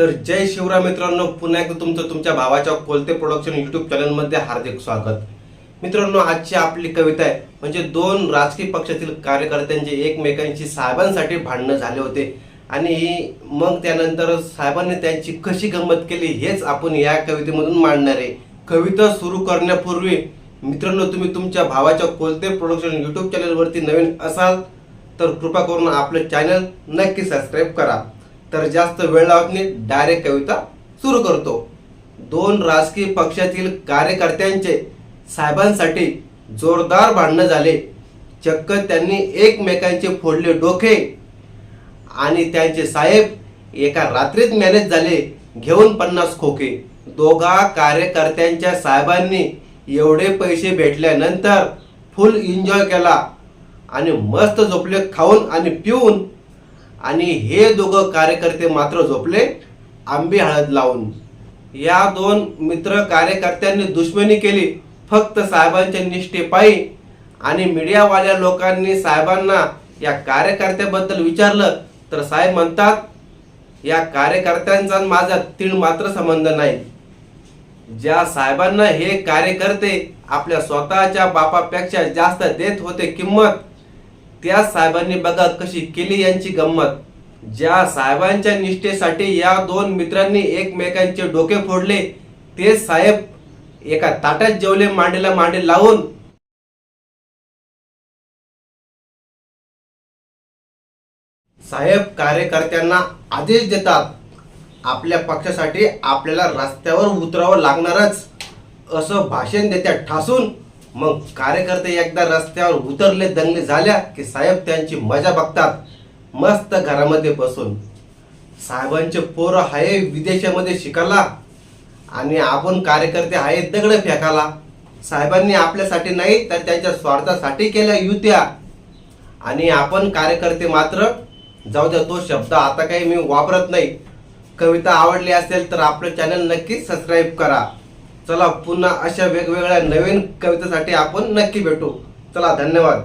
तर जय शिवराय मित्रांनो पुन्हा एकदा तुमचं तुमच्या भावाच्या कोलते प्रोडक्शन युट्यूब चॅनलमध्ये हार्दिक स्वागत. मित्रांनो आजची आपली कविता आहे. म्हणजे दोन राजकीय पक्षातील कार्यकर्त्यांचे एकमेकांशी साहेबांसाठी भांडणं झाले होते. आणि मग त्यानंतर साहेबांनी त्यांची कशी गंमत केली हेच आपण या कवितेमधून मांडणार आहे. कविता सुरू करण्यापूर्वी मित्रांनो तुम्ही तुमच्या भावाच्या कोलते प्रोडक्शन युट्यूब चॅनलवरती नवीन असाल तर कृपा करून आपलं चॅनल नक्की सबस्क्राईब करा. तर जास्त वेळ लावत नाही डायरेक्ट कविता सुरू करतो. दोन राजकीय पक्षातील कार्यकर्त्यांचे साहेबांसाठी जोरदार भांडणं झाले. चक्क त्यांनी एकमेकांचे फोडले डोके. आणि त्यांचे साहेब एका रात्रीत मॅनेज झाले घेऊन पन्नास खोके. दोघा कार्यकर्त्यांच्या साहेबांनी एवढे पैसे भेटल्यानंतर फुल एन्जॉय केला. आणि मस्त झोपले खाऊन आणि पिऊन आणि हे दोघं कार्यकर्ते मात्र झोपले. आंबे हळद लावून. या दोन मित्र कार्यकर्त्यांनी दुश्मनी केली. फक्त साहेबांच्या निष्ठेपायी आणि मीडियावाल्या लोकांनी साहेबांना या कार्यकर्त्याबद्दल विचारलं तर साहेब म्हणतात या कार्यकर्त्यांचा माझा तीळ मात्र संबंध नाही. ज्या साहेबांना हे कार्यकर्ते आपल्या स्वतःच्या बापापेक्षा जास्त देत होते किंमत त्या साहेबांनी बघा कशी केली यांची गंमत. ज्या साहेबांच्या निष्ठेसाठी या दोन मित्रांनी एकमेकांचे डोके फोडले ते साहेब एका ताटात जेवले मांडीला मांडी लावून. साहेब कार्यकर्त्यांना आदेश देतात आपल्या पक्षासाठी आपल्याला रस्त्यावर उतरावं लागणारच असं भाषण देत्या ठासून. मग कार्यकर्ते एकदा रस्त्यावर उतरले दंगले झाल्या की साहेब त्यांची मजा बघतात. मस्त घरामध्ये बसून. साहेबांचे पोरं आहे विदेशामध्ये शिकायला आणि आपण कार्यकर्ते आहे दगड फेकाला साहेबांनी आपल्यासाठी नाही तर त्यांच्या स्वार्थासाठी केल्या युत्या. आणि आपण कार्यकर्ते मात्र जाऊ द्या तो शब्द आता काही मी वापरत नाही. कविता आवडली असेल तर आपलं चॅनल नक्की सबस्क्राईब करा. चला पुन्हा अशा वेगवेगळ्या नवीन कवितेसाठी आपण नक्की भेटू. चला धन्यवाद.